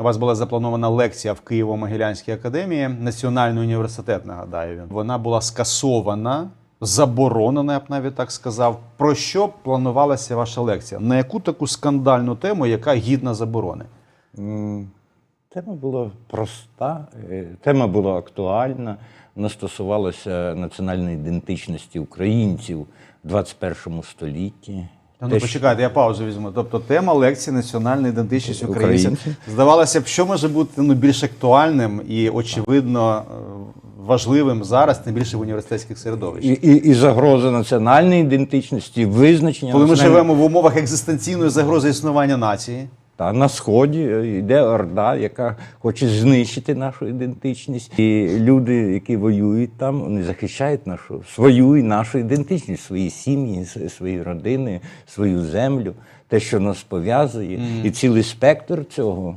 У вас була запланована лекція в Києво-Могилянській академії, Національний університет, нагадаю він. Вона була скасована, заборонена, я б навіть так сказав. Про що планувалася ваша лекція? На яку таку скандальну тему, яка гідна заборони? Тема була проста, е, тема була актуальна. Вона стосувалася національної ідентичності українців в 21 столітті. Та ну Те, почекайте, я паузу візьму. Тобто тема лекції національна ідентичність українців. Українців. Здавалося б, що може бути ну, більш актуальним і очевидно е, важливим зараз, тим більше в університетських середовищах. І, і, і загроза національної ідентичності, визначення Коли ми національної- живемо в умовах екзистенційної загрози існування нації, Та на сході е, йде орда, яка хоче знищити нашу ідентичність. І люди, які воюють там, вони захищають нашу свою і нашу ідентичність, свої сім'ї, свої родини, свою землю, те, що нас пов'язує, і цілий спектр цього